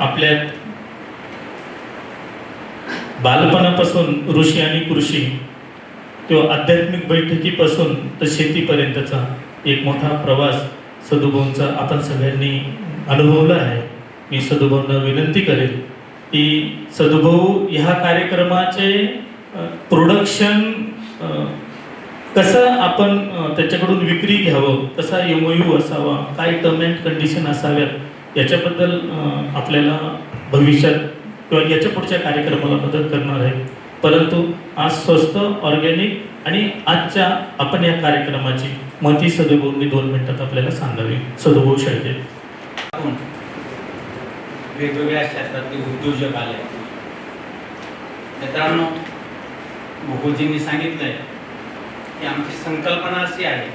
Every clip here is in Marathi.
आपल्या बालपणापासून ऋषी आणि कृषी किंवा आध्यात्मिक बैठकीपासून तर शेतीपर्यंतचा एक मोठा प्रवास सदुभाऊंचा आपण सगळ्यांनी अनुभवला आहे. मी सदुभाऊंना विनंती करेल की सदुभाऊ ह्या कार्यक्रमाचे प्रोडक्शन कसं आपण त्याच्याकडून विक्री घ्यावं कसा एमओयू असावा काय टर्म अँड कंडिशन असाव्यात याच्याबद्दल आपल्याला भविष्यात किंवा याच्या पुढच्या कार्यक्रमाला मदत करणार आहे. परंतु आज स्वस्त ऑर्गॅनिक आणि आजच्या आपण या कार्यक्रमाची मती मी दोन मिनिटात आपल्याला सांगावी. सदुभाऊ शेळके आपण वेगवेगळ्या क्षेत्रातले उद्योजक आले मित्रांनो भोगोजींनी सांगितलंय की आमची संकल्पना अशी आहे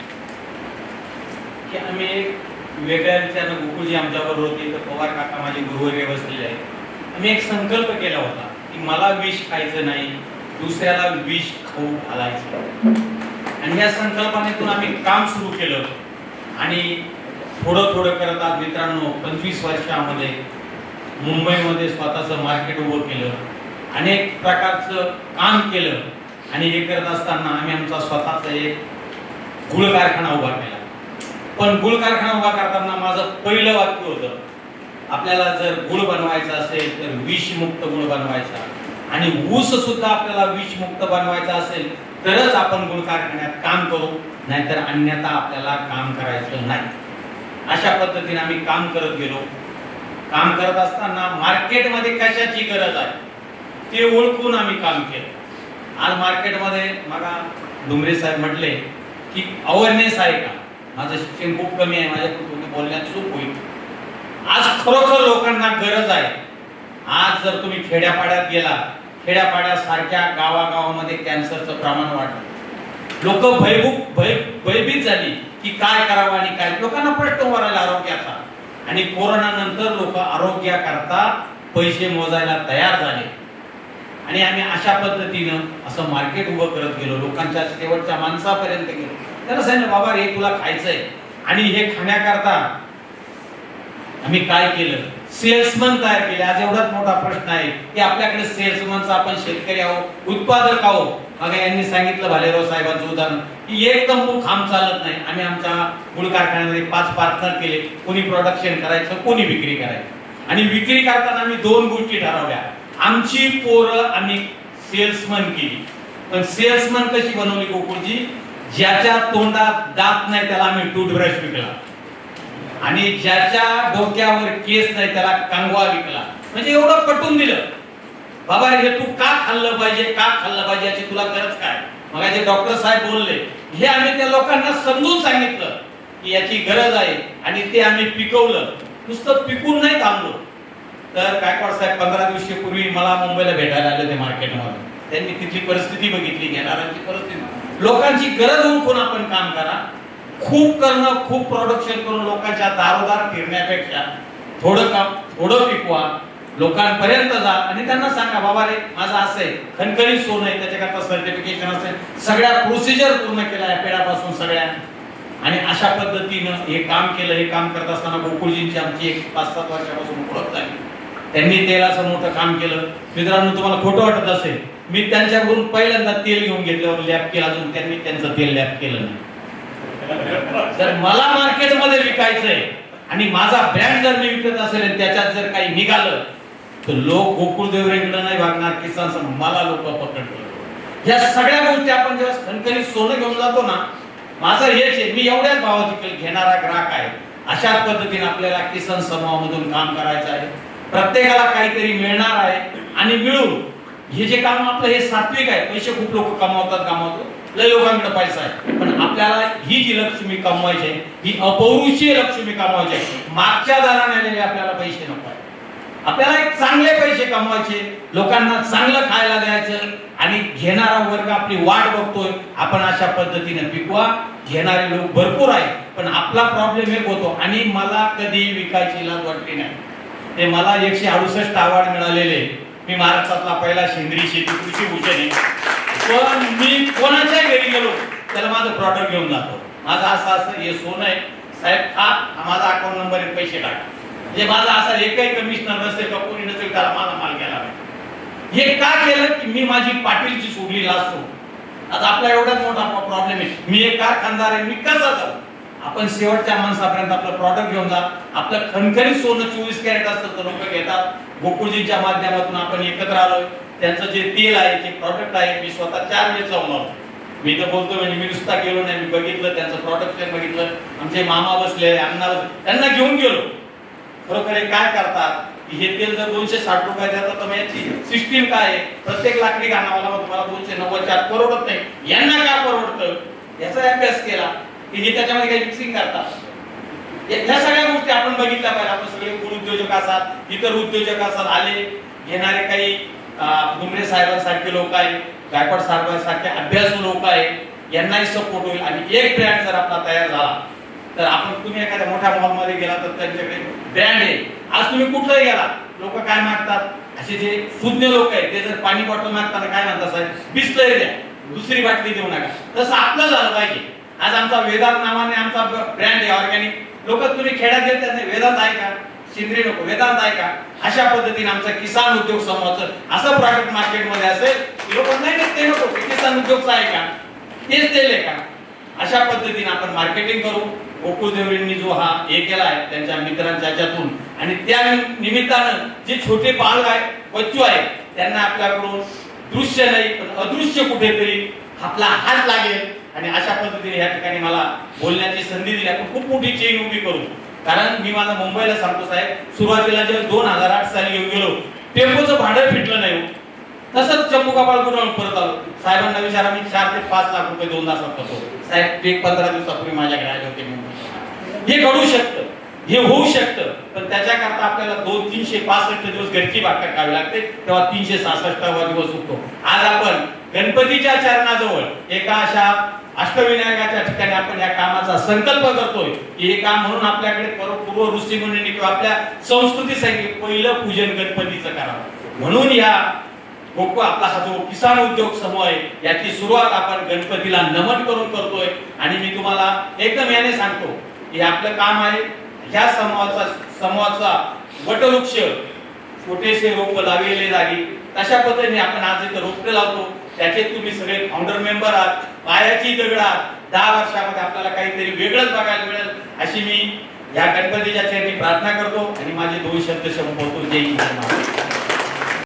की आम्ही वेगळ्या विचारानं गोकुळजी आमच्याबरोबर होते. तर पवार काका माझे गुरुवर्य बसलेले आहेत. आम्ही एक संकल्प केला होता की मला विष खायचं नाही दुसऱ्याला विष खाऊ घालायचं. आणि या संकल्पनेतून आम्ही काम सुरू केलं. आणि थोडं थोडं करत आज मित्रांनो पंचवीस वर्षामध्ये मुंबईमध्ये स्वतःचं मार्केट उभं केलं. अनेक प्रकारचं काम केलं. आणि हे करत असताना आम्ही आमचा स्वतःचा एक गुळ कारखाना उभा केला पण गुळ कारखाना उभा करताना माझं पहिलं वाक्य होतं आपल्याला जर गुळ बनवायचा असेल तर विषमुक्त गुळ बनवायचा. आणि ऊस सुद्धा आपल्याला विषमुक्त बनवायचा असेल तरच आपण गुळ कारखान्यात काम करू नाहीतर अन्यथा आपल्याला काम करायचं नाही. अशा पद्धतीने आम्ही काम करत गेलो. काम करत असताना मार्केटमध्ये कशाची गरज आहे ते ओळखून आम्ही काम केलं. आज मार्केटमध्ये मला डुमरे साहेब म्हटले की अवेअरनेस आहे का? माझं शिक्षण खूप कमी आहे माझ्या तुम्ही बोलण्यात चूक होईल. आज खरोखर लोकांना गरज आहे. आज जर तुम्ही खेड्यापाड्यात गेला खेड्यापाड्यासारख्या गावागावामध्ये कॅन्सरचं प्रमाण वाढलं. लोक भयभूक भय भयभीत झाली की काय करावं आणि काय? लोकांना प्रश्न उभारायला आरोग्याचा आणि कोरोना नंतर लोक आरोग्याकरता पैसे मोजायला तयार झाले. आणि आम्ही अशा पद्धतीनं असं मार्केट उभं करत गेलो लोकांच्या शेवटच्या माणसापर्यंत गेलो. त्याला सांगितलं बाबा हे तुला खायचंय. आणि हे खाण्याकरता आम्ही काय केलं? सेल्समन तयार केले. आज एवढाच मोठा प्रश्न आहे की आपल्याकडे सेल्समनचा आपण शेतकरी आहोत उत्पादक आहोत. बघा यांनी सांगितलं भालेराव साहेबांचं उदाहरण की एक तंबू खांब चालत नाही. आम्ही आमच्या गुळ कारखान्यामध्ये पाच पार्टनर केले. कोणी प्रोडक्शन करायचं कोणी विक्री करायचं. आणि विक्री करताना आम्ही दोन गोष्टी ठरवल्या. आमची पोरं आम्ही सेल्समन केली. पण सेल्समन कशी बनवली गोकुळजी? ज्याच्या तोंडात दात नाही त्याला आम्ही टूथब्रश विकला. आणि ज्याच्या डोक्यावर केस नाही त्याला कंगवा विकला. म्हणजे एवढं पटून दिलं. बाबा हे तू का खाल्लं पाहिजे का खाल्लं पाहिजे याची तुला गरज काय? मग जे डॉक्टर साहेब बोलले हे आम्ही त्या लोकांना समजून सांगितलं की याची गरज आहे आणि ते आम्ही पिकवलं. नुसतं पिकून नाही थांबलो. तर गायकवाड साहेब पंधरा दिवसापूर्वी मला मुंबईला भेटायला आले ते मार्केटमध्ये त्यांनी तिथली परिस्थिती बघितली घेणाऱ्यांची परिस्थिती. लोकांची गरज ओळखून आपण काम करा? खूप करणं खूप प्रोडक्शन करून लोकांच्या दारोदार फिरण्यापेक्षा थोडं काम थोडं पिकवा लोकांपर्यंत जा आणि त्यांना सांगा बाबा रे माझं असं आहे खणखणीत सोनं आहे त्याच्याकरता सर्टिफिकेशन असेल सगळ्या प्रोसिजर पूर्ण केल्या आहे पेडापासून सगळ्या. आणि अशा पद्धतीनं हे काम केलं हे काम करत असताना गोकुळजींची आमची एक पाच सात वर्षापासून ओळख झाली. त्यांनी तेलाचं मोठं काम केलं. मित्रांनो तुम्हाला खोटं वाटत असेल मी त्यांच्याकडून पहिल्यांदा तेल घेऊन घेतल्यावर लॅब केला अजून त्यांनी त्यांचं तेल लॅप केलं नाही. जर मला मार्केटमध्ये विकायचंय आणि माझा ब्रँड जर मी विकत असेल आणि त्याच्यात जर काही निघालं तर लोक गोकुळ नाही भागणार किसान मला लोक पकडतो या सगळ्या गोष्टी आपण जेव्हा खणखणीत सोनं घेऊन जातो ना माझं हेच आहे मी एवढ्याच भावात घेणारा ग्राहक आहे. अशा पद्धतीने आपल्याला किसान समूहामधून काम करायचं आहे. प्रत्येकाला काहीतरी मिळणार आहे आणि मिळून हे जे काम आपलं हे सात्विक आहे. पैसे खूप लोक कमावतात कमावतो लय लोकांकडे पैसा आहे. पण आपल्याला ही जी लक्ष्मी कमवायची आहे ही अपौरुषीय लक्ष्मी कमवायची आहे. मागच्या दाराने आलेले आपल्याला पैसे नको आहे आपल्याला एक चांगले पैसे कमवायचे. लोकांना चांगलं खायला द्यायचं. आणि घेणारा वर्ग आपली वाट बघतोय. आपण अशा पद्धतीने पिकवा. घेणारे लोक भरपूर आहे पण आपला प्रॉब्लेम एक होतो. आणि मला कधी विकायची लाज वाटली नाही. ते मला एकशे अडुसष्ट अवॉर्ड मिळालेले. मी महाराष्ट्रातला पहिला सेंद्रिय शेती कृषी भूषण आहे. पण मी कोणाच्या घरी गेलो त्याला माझं प्रॉडक्ट घेऊन जातो. माझं असं असं हे सोनं आहे. साहेब हा माझा अकाउंट नंबर आहे पैसे टाका. म्हणजे माझा असा एकही कमिशनर नसेल का कोणी नसेल त्याला माझा माल गेला पाहिजे. हे का केलं की मी माझी पाटीलची सोडली लास्ट आता आपला एवढाच मोठा प्रॉब्लेम आहे. मी एक कारखानदार आहे मी कसा जाऊ? आपण शेवटच्या माणसापर्यंत आपलं प्रॉडक्ट घेऊन जा. आपलं खणखणीत सोनं चोवीस कॅरेट असतं तर लोक घेतात. गोकुळजींच्या माध्यमातून आपण एकत्र आलोय. त्यांचं जे तेल आहे जे प्रॉडक्ट आहे मी स्वतः चार वेळेस जाऊन आलो. मी तर बोलतो म्हणजे मी नुसता गेलो नाही मी बघितलं त्यांचं प्रॉडक्ट बघितलं. आमचे मामा बसले अण्णा बसले त्यांना घेऊन गेलो. खरोखर हे काय करतात? हे तेल जर दोनशे साठ रुपये देतात तर याची सिस्टीम काय आहे? प्रत्येक लाकडी गाणावाला मग तुम्हाला दोनशे नव्वद चार परवडत नाही. यांना काय परवडतं? याचा अभ्यास केला. की हे त्याच्यामध्ये काही मिक्सिंग करतात. या सगळ्या गोष्टी आपण बघितल्या पाहिजे. आपण सगळे फूड उद्योजक असतात इतर उद्योजक असतात आले घेणारे काही अं, डुमरे साहेबांसारखे लोक आहेत गायकवाड साहेबांसारखे अभ्यासू लोक आहेत यांनाही सपोर्ट होईल. आणि एक ब्रँड जर आपला तयार झाला तर आपण तुम्ही एखाद्या मोठ्या मॉलमध्ये गेला तर त्यांच्याकडे ब्रँड आहे. आज तुम्ही कुठलाही गेला लोक काय मागतात? असे जे सुज्ञ लोक आहेत ते जर पाणी बॉटल मागताना काय म्हणतात साहेब? बिस्लरी द्या. दुसरी बाटली देऊ नका. तसं आपलं झालं पाहिजे. आज आमचा वेदांत नावाने आमचा ब्रँड आहे ऑर्गॅनिक लोक तुम्ही खेड्यात गेले त्यांना वेदांत आहे का सेंद्रिय नको वेदांत आहे का अशा पद्धतीने आमचा किसान उद्योग समूहाचं असं प्रॉडक्ट मार्केटमध्ये असेल लोक नाही ते नको किसान उद्योगचं आहे का? तेच तेल आहे का अशा पद्धतीने आपण मार्केटिंग करू. गोकुळ देवरींनी जो हा हे केला आहे त्यांच्या मित्रांच्या ह्याच्यातून. आणि त्या निमित्तानं जे छोटे बालक आहे बच्चू आहे त्यांना आपल्याकडून दृश्य नाही पण अदृश्य कुठेतरी आपला हात लागेल. आणि अशा पद्धतीने या ठिकाणी मला बोलण्याची संधी दिली. आपण खूप मोठी चेन उभी करू. कारण मी माझा मुंबईला सांगतो साहेब सुरुवातीला जेव्हा दोन हजार आठ साली येऊन गेलो टेम्पोचं भाडं फिटलं नाही हो. तसंच चंपू कपाळ करून परत आलो. साहेबांना विचारा मी चार ते पाच लाख रुपये दोन तासात करतो साहेब एक पंधरा दिवसापूर्वी माझ्याकडे आले होते मुंबईत हे घडू शकतं. हे होऊ शकतं. पण त्याच्याकरता आपल्याला दोन तीनशे पासष्ट दिवस घरची भाकर खावी लागते. तेव्हा तीनशे सहासष्टावा दिवस उठतो. आज आपण गणपतीच्या चरणाजवळ एका अशा अष्टविनायकाच्या ठिकाणी आपण या कामाचा संकल्प करतोय की हे काम म्हणून आपल्याकडे पूर्व ऋषी मुनी किंवा आपल्या संस्कृती सांगितली पहिलं पूजन गणपतीचं करावं. म्हणून या गोकुळ आपला हा जो किसान उद्योग समूह आहे याची सुरुवात आपण गणपतीला नमन करून करतोय. आणि मी तुम्हाला एकदम याने सांगतो की आपलं काम आहे ह्या समूहाचा समूहाचा वटवृक्ष छोटेसे रोप लावलेले जागी. तशा पद्धतीने आपण आज इथं रोपटे लावतो. त्याचे तुम्ही सगळे फाउंडर मेंबर आहात पायाची दगड आहात दहा वर्षामध्ये आपल्याला काहीतरी वेगळंच बघायला मिळेल अशी मी या गणपतीच्या चरणी प्रार्थना करतो आणि माझे दोन शब्द संपवतो जय हिंद महाराज.